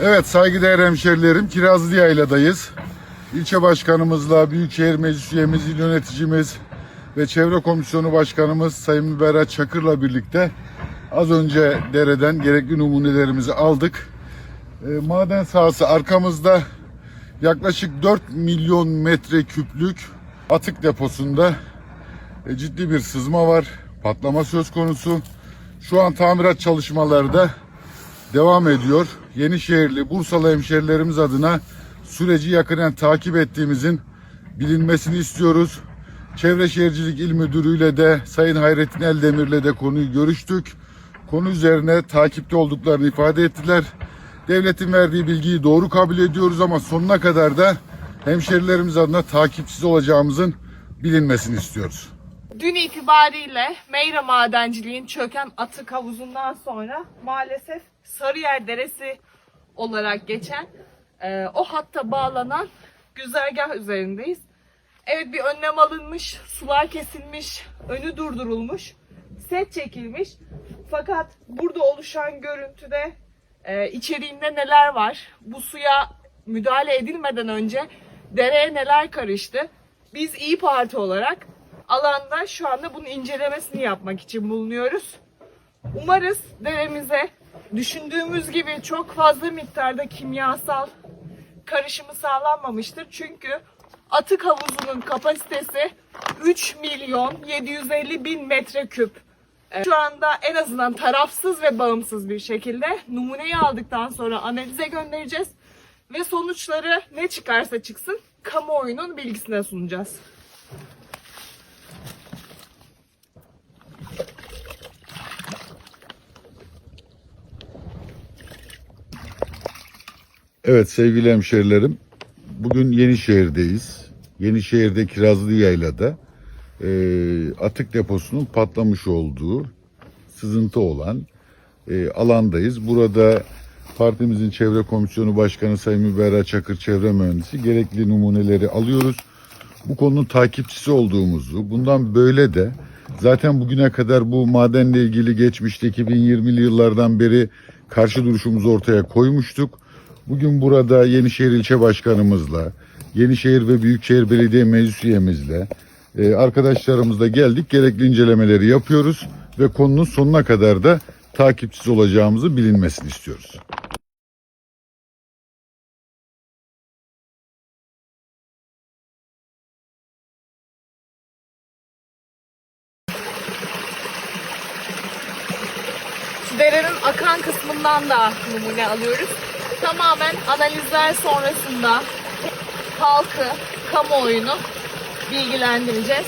Evet saygıdeğer hemşerilerim Kirazlı Yayla'dayız. İlçe başkanımızla Büyükşehir Meclis üyemiz, il yöneticimiz ve Çevre Komisyonu Başkanımız Sayın Müberra Çakır'la birlikte az önce dereden gerekli numunelerimizi aldık. E, maden sahası arkamızda yaklaşık 4 milyon metre küplük atık deposunda e, ciddi bir sızma var. Patlama söz konusu. Şu an tamirat çalışmaları da devam ediyor. Yenişehirli, Bursalı hemşerilerimiz adına süreci yakından takip ettiğimizin bilinmesini istiyoruz. Çevre Şehircilik İl Müdürü'yle de Sayın Hayrettin Eldemir'le de konuyu görüştük. Konu üzerine takipte olduklarını ifade ettiler. Devletin verdiği bilgiyi doğru kabul ediyoruz ama sonuna kadar da hemşerilerimiz adına takipsiz olacağımızın bilinmesini istiyoruz. Dün itibariyle Meyra Madenciliğin çöken atık havuzundan sonra maalesef Sarıyer Deresi olarak geçen e, o hatta bağlanan güzergah üzerindeyiz. Evet bir önlem alınmış, sular kesilmiş, önü durdurulmuş, set çekilmiş. Fakat burada oluşan görüntüde e, içeriğinde neler var? Bu suya müdahale edilmeden önce dereye neler karıştı? Biz İyi Parti olarak alanda şu anda bunun incelemesini yapmak için bulunuyoruz. Umarız deremize düşündüğümüz gibi çok fazla miktarda kimyasal karışımı sağlanmamıştır. Çünkü atık havuzunun kapasitesi 3 milyon 750 bin metreküp. Şu anda en azından tarafsız ve bağımsız bir şekilde numuneyi aldıktan sonra analize göndereceğiz. Ve sonuçları ne çıkarsa çıksın kamuoyunun bilgisine sunacağız. Evet sevgili hemşerilerim, bugün Yenişehir'deyiz. Yenişehir'de Kirazlı Yayla'da e, atık deposunun patlamış olduğu, sızıntı olan e, alandayız. Burada partimizin Çevre Komisyonu Başkanı Sayın Müberra Çakır Çevre Mühendisi gerekli numuneleri alıyoruz. Bu konunun takipçisi olduğumuzu, bundan böyle de zaten bugüne kadar bu madenle ilgili geçmişte 2020'li yıllardan beri karşı duruşumuzu ortaya koymuştuk. Bugün burada Yenişehir İlçe Başkanımızla, Yenişehir ve Büyükşehir Belediye Meclis üyemizle, e, arkadaşlarımızla geldik. Gerekli incelemeleri yapıyoruz ve konunun sonuna kadar da takipçisi olacağımızı bilinmesini istiyoruz. Derenin akan kısmından da numune alıyoruz. Tamamen analizler sonrasında halkı, kamuoyunu bilgilendireceğiz.